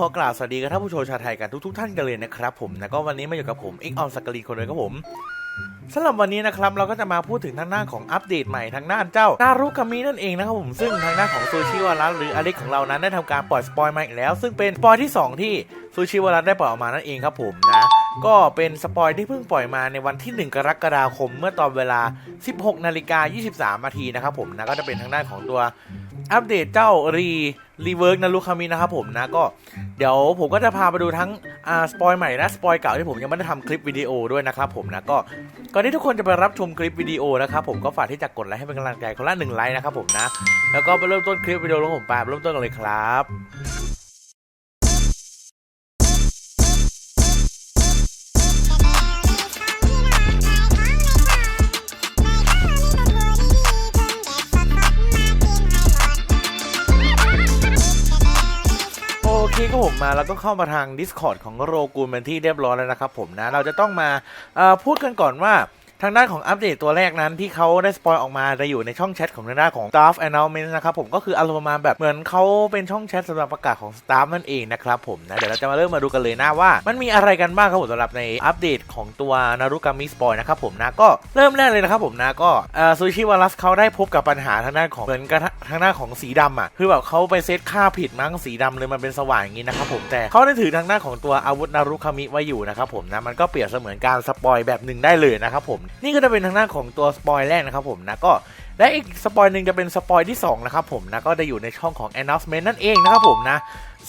ขอกล่าวสวัสดีกับท่านผู้ชมชาวไทยกันทุกๆท่านกันเลยนะครับผมแล้วก็วันนี้มาอยู่กับผมเอ็กออนสักรีคนเลยครับผมสำหรับวันนี้นะครับเราก็จะมาพูดถึงทางหน้านของอัปเดตใหม่ทางหน้านเจ้านารุคามินั่นเองนะครับผมซึ่งทางหน้านของซูชิวารัหรืออเล็กของเรานั้นได้ทำการปล่อยสปอยมาอีกแล้ว ซึ่งเป็นสปอยที่ 2 ที่ซูชิวารัได้ปล่อยออกมานั่นเองครับผมนะ ก็เป็นสปอยที่เพิ่งปล่อยมาในวันที่ 1 กรกฎาคมเมื่อตอนเวลา 16นาฬิกา23นาทีนะครับผมนะก็จะเป็นทางด้านของตัวอัปเดตเจ้ารีรีเวิร์กนารุคามินะครับผมนะก็เดี๋ยวผมก็จะพาไปดูทั้งอ่าสปอยใหม่และสปอยเก่าที่ผมยังไม่ได้ทำคลิปวิดีโอด้วยนะครับผมนะก็ก่อนที่ทุกคนจะไปรับชมคลิปวิดีโอนะครับผมก็ฝากที่จะกดไลค์ให้เป็นกำลังใจคนละหนึ่งไลค์นะครับผมนะแล้วก็ไปเริ่มต้นคลิปวิดีโอของผมไปเริ่มต้นกันเลยครับ ผมมาแล้วก็เข้ามาทาง Discord ของโรกูนเป็นที่เรียบร้อยแล้วนะครับผมนะ เราจะต้องมาพูดกันก่อนว่า ทางด้านของอัปเดตตัวแรกนั้นที่เขาได้สปอยออกมาจะอยู่ในช่องแชทของทางด้านของ Staff Announcement นะครับผมก็คืออารมณ์ประมาณแบบเหมือนเขาเป็นช่องแชทสำหรับประกาศของ Staff นั่นเองนะครับผมนะเดี๋ยวเราจะมาเริ่มมาดูกันเลยนะว่า มันมีอะไรกันบ้างครับผมสำหรับในอัปเดตของตัวนารุกามิสปอยนะครับผมนะก็เริ่มแรกเลยนะครับผมนะก็ซูชิวารัสเขาได้พบกับปัญหาทางด้านของเหมือนกับทางด้านของสีดำอะคือแบบเขาไปเซตค่าผิดมั้งสีดำเลยมันเป็นสว่างอย่างนี้นะครับผมแต่เขาได้ถือทางด้านของตัวอาวุธนารุคามิไว้อยู่นะครับผมนะมันก็เปรียบเสมือนการสปอยแบบหนึ่งได้เลยนะครับผมนี่ก็จะเป็นทางด้านของตัวสปอยแรกนะครับผมนะก็และอีกสปอยหนึ่งจะเป็นสปอยที่สองนะครับผมนะก็จะอยู่ในช่องของ announcement นั่นเองนะครับผมนะ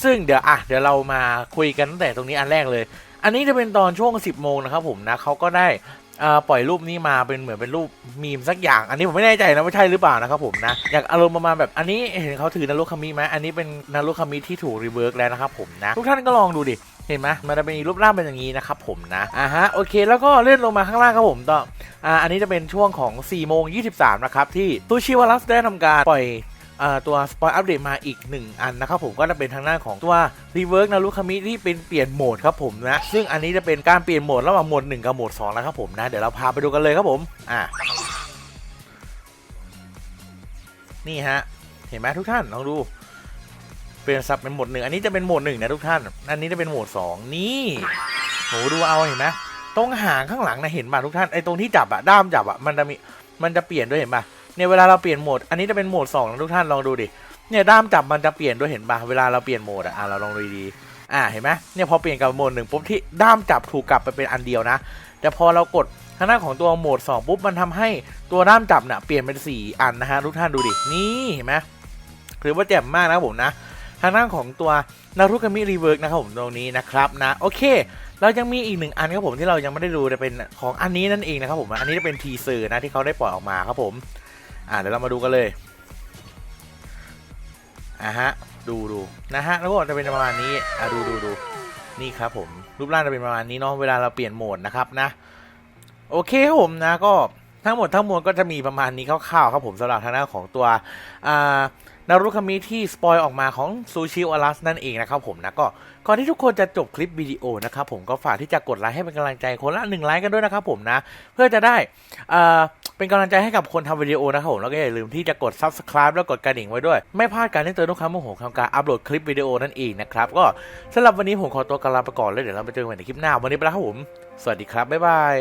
ซึ่งเดี๋ยวอะเดี๋ยวเรามาคุยกันตั้งแต่ตรงนี้อันแรกเลย อันนี้จะเป็นตอนช่วง 10 โมงนะครับผมนะเขาก็ได้อ่อปล่อยรูปนี้มาเป็นเหมือนเป็นรูปมีมสักอย่าง อันนี้ผมไม่แน่ใจนะว่าใช่หรือเปล่านะครับผมนะอยากอารมณ์ประมาณแบบอันนี้เห็นเขาถือนารุคามิไหมอันนี้เป็นนารุคามิที่ถูกรีเวิร์กแล้วนะครับผมนะทุกท่านก็ลองดูดิ ห็นไหมมันจะเป็นรูปร่างเป็นอย่างนี้นะครับผมนะอ่าฮะโอเค แล้วก็เลื่อนลงมาข้างล่างครับผมต่ออ่าอันนี้จะเป็นช่วงของ4โมง23นะครับที่ตูชิวารัสได้ทำการปล่อยอ่าตัวสปอยอัปเดตมาอีก 1 อันนะครับผมก็จะเป็นทางด้าของตัวรีเวิร์กนารุคามิที่เป็นเปลี่ยนโหมดครับผมนะ ซึ่งอันนี้จะเป็นการเปลี่ยนโหมดระหว่างโหมด 1 กับโหมด2แล้วครับผมนะ เดี๋ยวเราพาไปดูกันเลยครับผม อ่านี่ฮะ เห็นไหมทุกท่านลองดู เปลี่ยนซับเป็นโหมดหนึ่งอันนี้จะเป็นโหมดหนึ่งนะทุกท่าน อันนี้จะเป็นโหมดสองนี่โหดูเอาเห็นไหมตรงหางข้างหลังนะเห็นป่ะทุกท่านไอ้ตรงที่จับอะด้ามจับอะมันจะมีมันจะเปลี่ยนด้วยเห็นป่ะเนี่ยเวลาเราเปลี่ยนโหมดอันนี้จะเป็นโหมด2นะทุกท่านลองดูดิเนี่ยด้ามจับมันจะเปลี่ยนด้วยเห็นป่ะเวลาเราเปลี่ยนโหมดอะเราลองดูดีอะเห็นไหมเนี่ยพอเปลี่ยนกับโหมดหนึ่งปุ๊บที่ด้ามจับถูกกลับไปเป็นอันเดียวนะ แต่พอเรากดทางด้านของตัวโหมด 2 ปุ๊บมันทำให้ตัวด้ามจับเนี่ยเปลี่ยนเป็น 4 อันนะฮะทุกท่านดูดินี่เห็นไหมถือว่าแจ่มมากนะผมนะ ทางด้านของตัวนารุกามิรีเวิร์กนะครับผมตรงนี้นะครับนะโอเคเรายังมีอีกหนึ่งอันครับผมที่เรายังไม่ได้ดูจะเป็นของอันนี้นั่นเองนะครับผมอันนี้จะเป็นทีเซอร์นะที่เขาได้ปล่อยออกมาครับผมอ่าเดี๋ยวเรามาดูกันเลยอะฮะดูดูนะฮะแล้วก็จะเป็นประมาณนี้อะดูดูดูนี่ครับผมรูปร่างจะเป็นประมาณนี้เนาะเวลาเราเปลี่ยนโหมดนะครับนะโอเคครับผมนะก็ทั้งหมดทั้งมวลก็จะมีประมาณนี้คร่าวๆครับผมสำหรับทางด้านของตัวอ่า นารุคามิที่สปอยออกมาของซูชิวารัสนั่นเองนะครับผมนะก็ก่อนที่ทุกคนจะจบคลิปวิดีโอนะครับผมก็ฝากที่จะกดไลค์ให้เป็นกำลังใจคนละหนึ่งไลค์กันด้วยนะครับผมนะ เพื่อจะได้อ่าเป็นกำลังใจให้กับคนทำวิดีโอนะครับผมแล้วก็อย่าลืมที่จะกด subscribe แล้วกดกระดิ่งไว้ด้วย ไม่พลาดการแจ้งเตือนทุกครั้งเมื่อผมทำการอัปโหลดคลิปวิดีโอนั่นเองนะครับก็สำหรับวันนี้ผมขอตัวกลาไปก่อนเลยเดี๋ยวเราไปเจอกันในคลิปหน้าวันนี้ไปแล้วครับผม สวัสดีครับบ๊ายบาย